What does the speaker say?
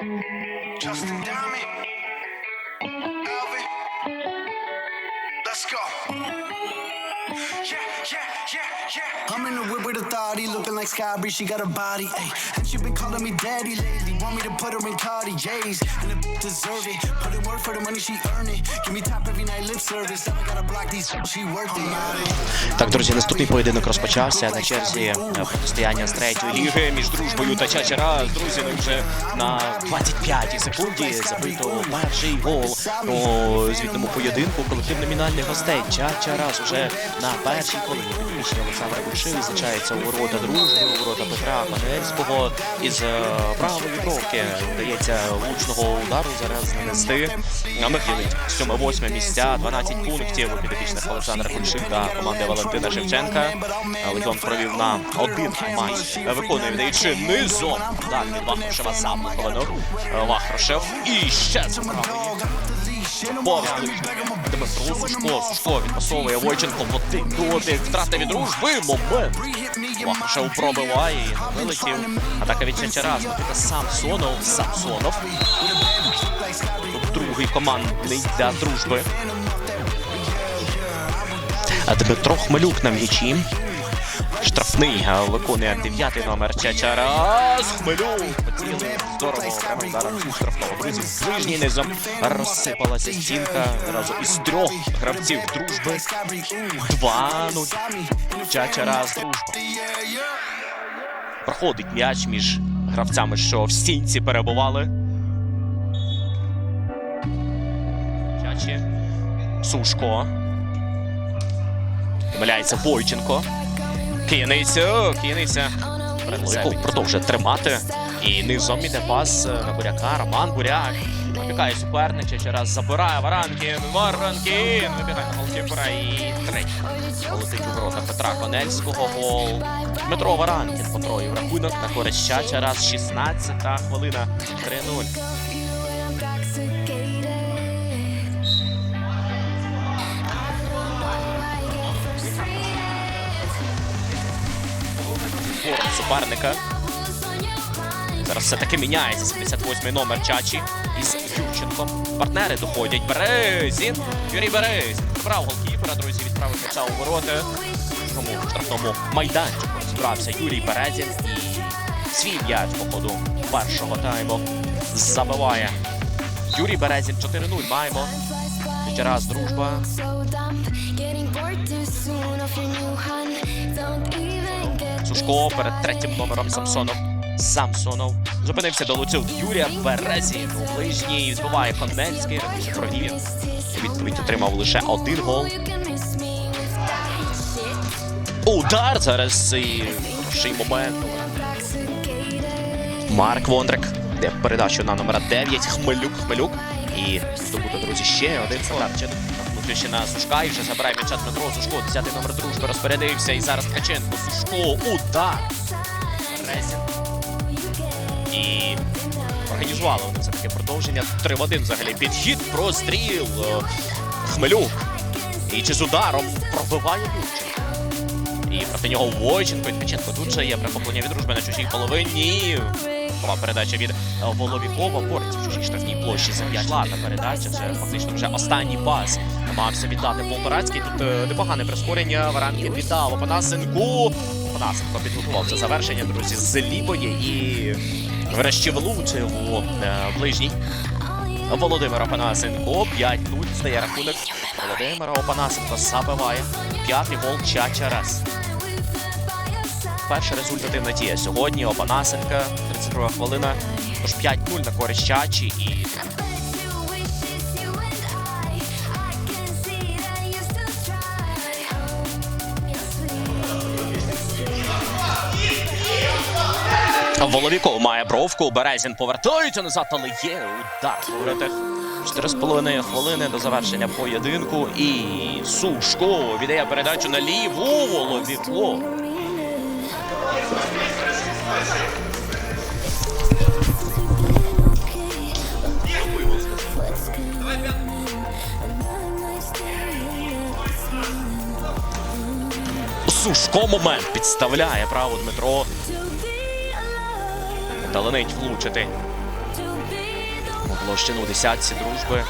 Justin Diamond, Alvin, let's go. Yeah, yeah, yeah. I'm in the whip with authority, looking like Sky Bree, she got a body, ayy. And she been calling me daddy lately, want me to put her in Cartier's, and the deserve it. Put in work for the money she earn it. Give me top every night lip service, now I gotta block these, she worth it. Так, друзі, наступний поєдинок розпочався на черзі е, протистояння з третьої ліги між дружбою та Чачара. Друзі, ну вже на 25-й секунді забито перший гол у звітному поєдинку. Колектив номінальних гостей Чачарас уже на першій хвилині підвищення Олександра Бульши визначається у ворота дружби, у ворота Петра Панельського. Із е, правої бровки вдається влучного удару зараз нанести. Номер 7-8 місця, 12 пунктів у підопічних Олександра Кульши та команди Валентина Шевченка. Легіон провів на один матч. Виконує віддаючи низом. Так, від Вахрушева заблоковано. Вахрушев. І ще з правої. Повний. Дмитро Сушко. Сушко відпасовує Войченко. в один дотик. Втрата від дружби. Момент. Вахрушев пробиває. Вилетів. Атака від Чачара. Смотрите, Самсонов. Самсонов. Другий командний для дружби. А Дмитро Хмелюк на м'ячі. Штрафний виконує дев'ятий номер Чачарас. Хмелюк. Поцілив. Здорово. Зараз у штрафного. Друзі, з ближній низом розсипалася стінка. Разом із трьох гравців дружби. 2-0. Чачарас дружба. Проходить м'яч між гравцями, що в стінці перебували. Чачі. Сушко. Помиляється Бойченко. Кинеться, кинеться. Лойко продовжує тримати. І низом іде пас е, на буряка. Роман Буряк. Вибігає суперник, ще раз забирає Варанкін. Варанкін. Вибігає на голкіпера і третій. Полетить у ворота Петра Конельського. Гол. Дмитро Варанкін потроїв рахунок на користь Чача. Раз 16-та хвилина. 3-0. Ворот суперника. Зараз все-таки міняється 78-й номер Чачі із Юрченком. Партнери доходять. Березін. Юрій Березін. Прибрав голкіпера, друзі, відправив м'яча у ворота. Тому в штрафному майданчику розібрався Юрій Березін і свій м'яч по ходу першого тайму забиває. Юрій Березін 4-0 маємо. Ще раз дружба. Сушко перед третім номером Самсонов. Самсонов зупинився, долучив Юрія Березін у ближній. Збиває. Раніше провів. Відповідь отримав лише один гол. Удар зараз і хороший момент. Марк Вондрик. Де передачу на номера 9. Хмелюк, Хмелюк. І здобути, друзі, ще один Савченко. Ще на Сушка і вже забирає м'яча Дмитро Сушко. 10-й номер дружби розпорядився. І зараз Ткаченко. Сушко. Удар. Резін. І організували вони це таке продовження. 3 в 1 взагалі. Підхід, простріл. Е, Хмелюк. І чи з ударом пробиває Юрченко. І проти нього Войченко. І Ткаченко тут же є прихоплення від дружби на чужій половині. Була передача від е, Воловікова. Бореться в чужій штрафній площі за м'яч. Ладна передача. Це фактично вже останній пас. Намагався віддати Полторацький. Тут е, непогане прискорення. Варанкін віддав Опанасенку. Опанасенко підготував це завершення, друзі, з лівої і врешті влучив у е, ближній. Володимир Опанасенко 5-0 стає рахунок. Володимира Опанасенко забиває. П'ятий гол Чачарас. Перша результативна дія сьогодні. Опанасенка, 32 хвилина. Тож 5-0 на користь Чачі і Воловіков має бровку. Березін повертається назад, але є удар у воротах. 4,5 хвилини до завершення поєдинку. І Сушко віддає передачу на ліву Воловіков. Сушко момент підставляє право Дмитро. Даленить влучити. У площину десятці дружби.